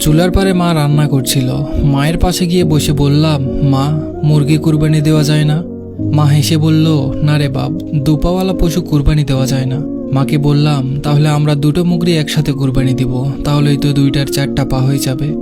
চুলার পারে মা রান্না করছিল। মায়ের পাশে গিয়ে বসে বললাম, মা, মুরগি কুরবানি দেওয়া যায় না? মা হেসে বলল, না রে বাপ, দুপাওয়ালা পশু কুরবানি দেওয়া যায় না। মাকে বললাম, তাহলে আমরা দুটো মুগরি একসাথে কুরবানি দিব, তাহলেই তো দুইটার চারটা পা হয়ে যাবে।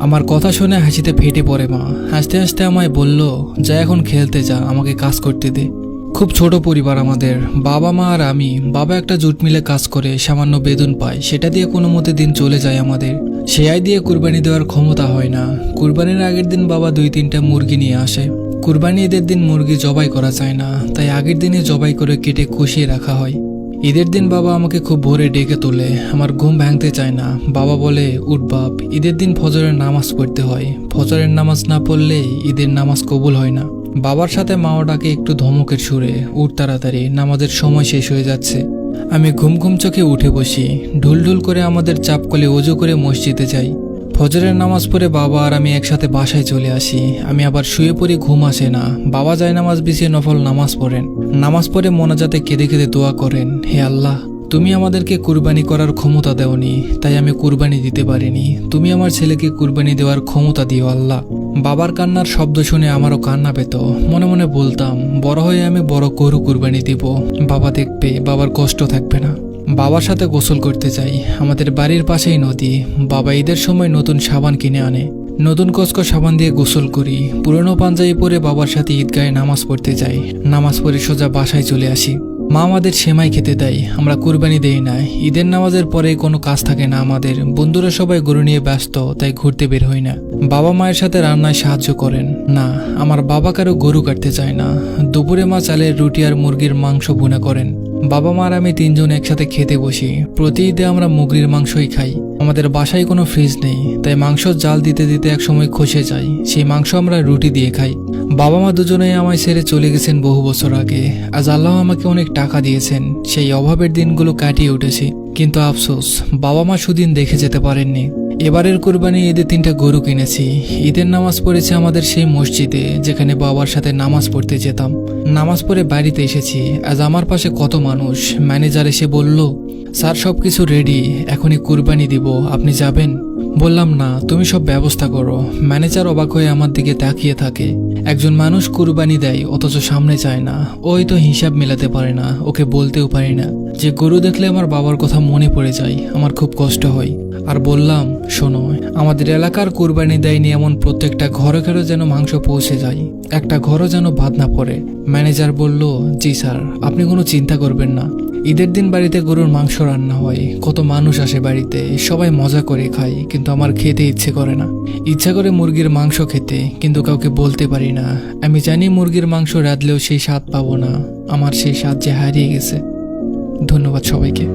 আমার কথা শুনে হাসিতে ফেটে পড়ে মা। হাসতে হাসতে আমায় বলল, যা এখন খেলতে যা, আমাকে কাজ করতে দে। খুব ছোট পরিবার আমাদের। বাবা মা আর আমি, বাবা একটা জুট মিলে কাজ করে সামান্য বেতন পায়, সেটা দিয়ে কোনো মতে দিন চলে যায় আমাদের। সে আয় দিয়ে কুরবানি দেওয়ার ক্ষমতা হয় না। কুরবানির আগের দিন বাবা দুই তিনটা মুরগি নিয়ে আসে। কুরবানি ঈদের দিন মুরগি জবাই করা যায় না, তাই আগের দিনে জবাই করে কেটে কষিয়ে রাখা হয়। ঈদের দিন বাবা আমাকে খুব ভোরে ডেকে তোলে, আমার ঘুম ভাঙতে চায় না। বাবা বলে, উঠ বাপ, ঈদের দিন ফজরের নামাজ পড়তে হয়। ফজরের নামাজ না পড়লে ঈদের নামাজ কবুল হয় না। বাবার সাথে মাও ডাকে একটু ধমকের সুরে, উঠ তাড়াতাড়ি, নামাজের সময় শেষ হয়ে যাচ্ছে। আমি ঘুম ঘুম চোখে উঠে বসি, ঢুল ঢুল করে আমাদের চাপ কলে অজু করে মসজিদে যাই। ফজরের নামাজ পড়ে বাবা আর আমি একসাথে বাসায় চলে আসি। আমি আবার শুয়ে পড়ি, ঘুম আসে না। বাবা যায় নামাজ বিছিয়ে নফল নামাজ পড়েন। নামাজ পড়ে মোনাজাতে কেঁদে কেঁদে দোয়া করেন, হে আল্লাহ, তুমি আমাদেরকে কুরবানি করার ক্ষমতা দেওনি, তাই আমি কুরবানি দিতে পারিনি। তুমি আমার ছেলেকে কুরবানি দেওয়ার ক্ষমতা দিও আল্লাহ। বাবার কান্নার শব্দ শুনে আমারও কান্না পেত। মনে মনে বলতাম, বড় হয়ে আমি বড় গরু কুরবানি দিব। বাবা দেখবে, বাবার কষ্ট থাকবে না। বাবার সাথে গোসল করতে যাই আমাদের বাড়ির পাশেই নদী। বাবা ঈদের সময় নতুন সাবান কিনে আনে। নতুন কচকো সাবান দিয়ে গোসল করি। পুরনো পাঞ্জাবি পরে বাবার সাথে ঈদগাহে নামাজ পড়তে যাই। নামাজ পড়ে সোজা বাসায় চলে আসি। মা আমাদের সেমাই খেতে দেয়, আমরা কুরবানি দেই না। ঈদের নামাজের পরে কোনো কাজ থাকে না আমাদের। বন্ধুরা সবাই গরু নিয়ে ব্যস্ত, তাই ঘুরতে বের হই না। বাবা মায়ের সাথে রান্নায় সাহায্য করেন। না, আমার বাবা কারও গরু কাটতে চায় না। দুপুরে মা চালের রুটি আর মুরগির মাংস ভুনা করেন। বাবা মার আমি তিনজন একসাথে খেতে বসি। প্রতি ঈদে আমরা মুগরির মাংসই খাই। আমাদের বাসায় কোনো ফ্রিজ নেই, তাই মাংস জাল দিতে দিতে একসময় খসে যায়। সেই মাংস আমরা রুটি দিয়ে খাই। বাবা মা দুজনেই আমায় ছেড়ে চলে গেছেন বহু বছর আগে। আজ আল্লাহ আমাকে অনেক টাকা দিয়েছেন। সেই অভাবের দিনগুলো কাটিয়ে উঠেছি। কিন্তু আফসোস, বাবা মা সুদিন দেখে যেতে পারেননি। এবারের কোরবানি ঈদে তিনটা গরু কিনেছি। ঈদের নামাজ পড়েছে আমাদের সেই মসজিদে, যেখানে বাবার সাথে নামাজ পড়তে যেতাম। নামাজ পড়ে বাড়িতে এসেছি। আজ আমার পাশে কত মানুষ? ম্যানেজার এসে বলল, স্যার সব কিছু রেডি। এখনই কুরবানি দিব। আপনি যাবেন? বললাম, না, তুমি সব ব্যবস্থা করো। ম্যানেজার অবাক হয়ে আমার দিকে তাকিয়ে থাকে। একজন মানুষ কুরবানি দেয়, অথচ সামনে চায় না। ওই তো হিসাব মেলাতে পারে না, ওকে বলতেও পারি না। যে গরু দেখলে আমার বাবার কথা মনে পড়ে যায়, আমার খুব কষ্ট হয়। আর বললাম, শোনো, আমাদের এলাকার কুরবানি দেয়নি এমন প্রত্যেকটা ঘরে ঘরে যেন মাংস পৌঁছে যায়। একটা ঘরও যেন বাদ না পড়ে। ম্যানেজার বলল, জি স্যার, আপনি কোনো চিন্তা করবেন না। ঈদের দিন বাড়িতে গরুর মাংস রান্না হয়। কত মানুষ আসে বাড়িতে, সবাই মজা করে খায়, কিন্তু আমার খেতে ইচ্ছে করে না। ইচ্ছা করে মুরগির মাংস খেতে, কিন্তু কাউকে বলতে পারি না। আমি জানি মুরগির মাংস রাঁধলেও সেই স্বাদ পাবো না। আমার সেই স্বাদ যে হারিয়ে গেছে। ধন্যবাদ সবাইকে।